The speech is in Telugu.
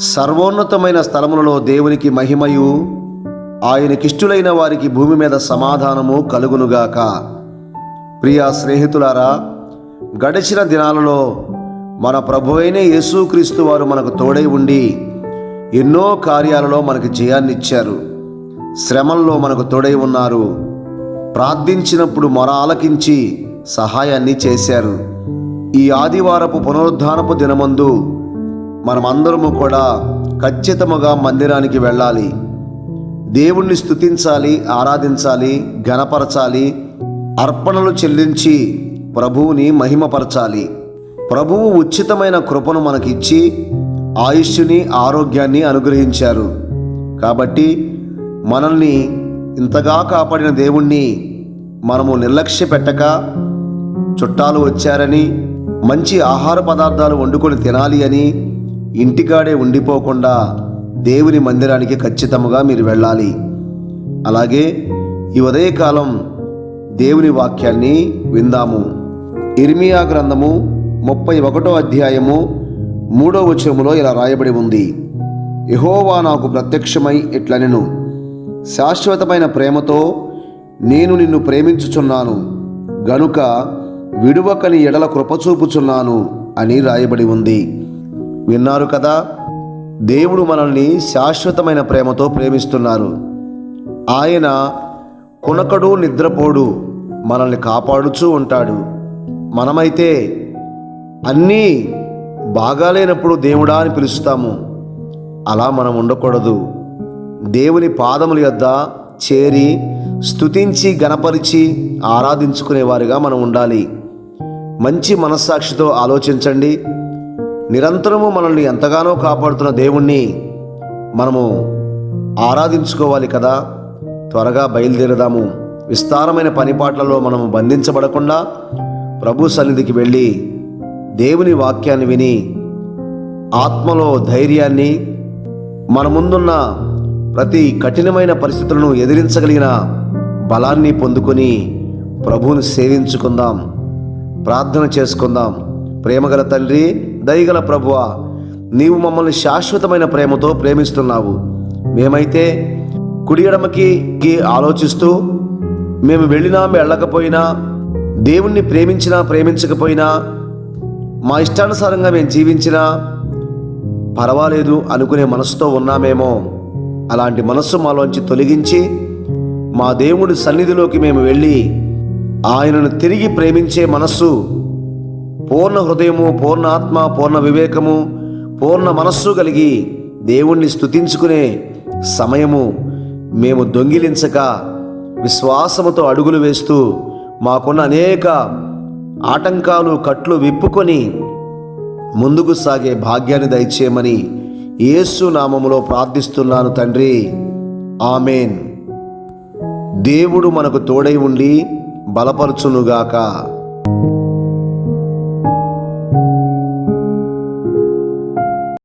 సర్వోన్నతమైన స్థలములలో దేవునికి మహిమయు ఆయనకిష్టులైన వారికి భూమి మీద సమాధానము కలుగునుగాక. ప్రియా స్నేహితులారా గడిచిన దినాలలో మన ప్రభువైన యేసుక్రీస్తు వారు మనకు తోడై ఉండి ఎన్నో కార్యాలలో మనకు జయాన్నిచ్చారు. శ్రమల్లో మనకు తోడై ఉన్నారు. ప్రార్థించినప్పుడు మొర ఆలకించి సహాయాన్ని చేశారు. ఈ ఆదివారపు పునరుద్ధానపు దినమందు మనమందరము కూడా ఖచ్చితముగా మందిరానికి వెళ్ళాలి. దేవుణ్ణి స్థుతించాలి ఆరాధించాలి ఘనపరచాలి అర్పణలు చెల్లించి ప్రభువుని మహిమపరచాలి. ప్రభువు ఉచితమైన కృపను మనకిచ్చి ఆయుష్ని ఆరోగ్యాన్ని అనుగ్రహించారు. కాబట్టి మనల్ని ఇంతగా కాపాడిన దేవుణ్ణి మనము నిర్లక్ష్య పెట్టక చుట్టాలు వచ్చారని మంచి ఆహార పదార్థాలు వండుకొని తినాలి అని ఇంటికాడే ఉండిపోకుండా దేవుని మందిరానికి ఖచ్చితంగా మీరు వెళ్ళాలి. అలాగే ఈ ఉదయకాలం దేవుని వాక్యాన్ని విందాము. ఇర్మియా గ్రంథము ముప్పై ఒకటో అధ్యాయము మూడో వచనములో ఇలా రాయబడి ఉంది. యహోవా నాకు ప్రత్యక్షమై ఇట్లనెను. శాశ్వతమైన ప్రేమతో నేను నిన్ను ప్రేమించుచున్నాను. గనుక విడువకని ఎడల కృపచూపుచున్నాను అని రాయబడి ఉంది. విన్నారు కదా? దేవుడు మనల్ని శాశ్వతమైన ప్రేమతో ప్రేమిస్తున్నారు. ఆయన కునకడు నిద్రపోడు మనల్ని కాపాడుచూ ఉంటాడు. మనమైతే అన్నీ బాగాలేనప్పుడు దేవుడా అని పిలుస్తాము. అలా మనం ఉండకూడదు. దేవుని పాదముల యొద్ద చేరి స్తుతించి గణపరిచి ఆరాధించుకునేవారిగా మనం ఉండాలి. మంచి మనస్సాక్షితో ఆలోచించండి. నిరంతరము మనల్ని ఎంతగానో కాపాడుతున్న దేవుణ్ణి మనము ఆరాధించుకోవాలి కదా. త్వరగా బయలుదేరదాము. విస్తారమైన పనిపాట్లలో మనము బంధించబడకుండా ప్రభు సన్నిధికి వెళ్ళి దేవుని వాక్యాన్ని విని ఆత్మలో ధైర్యాన్ని మన ముందున్న ప్రతి కఠినమైన పరిస్థితులను ఎదిరించగలిగిన బలాన్ని పొందుకొని ప్రభువుని సేవించుకుందాం. ప్రార్థన చేసుకుందాం. ప్రేమగల తండ్రి దయగల ప్రభువ నీవు మమ్మల్ని శాశ్వతమైన ప్రేమతో ప్రేమిస్తున్నావు. మేమైతే కుడియడమకి ఆలోచిస్తూ మేము వెళ్ళినా వెళ్ళకపోయినా దేవుణ్ణి ప్రేమించినా ప్రేమించకపోయినా మా ఇష్టానుసారంగా మేము జీవించినా పర్వాలేదు అనుకునే మనసుతో ఉన్నామేమో. అలాంటి మనస్సు మాలోంచి తొలగించి మా దేవుడి సన్నిధిలోకి మేము వెళ్ళి ఆయనను తిరిగి ప్రేమించే మనస్సు పూర్ణ హృదయము పూర్ణ ఆత్మ పూర్ణ వివేకము పూర్ణ మనస్సు కలిగి దేవుణ్ణి స్తుతించుకునే సమయము మేము దొంగిలించక విశ్వాసముతో అడుగులు వేస్తూ మాకున్న అనేక ఆటంకాలు కట్లు విప్పుకొని ముందుకు సాగే భాగ్యాన్ని దయచేయమని యేసు నామములో ప్రార్థిస్తున్నాను తండ్రి. ఆమెన్. దేవుడు మనకు తోడై ఉండి బలపరచునుగాక.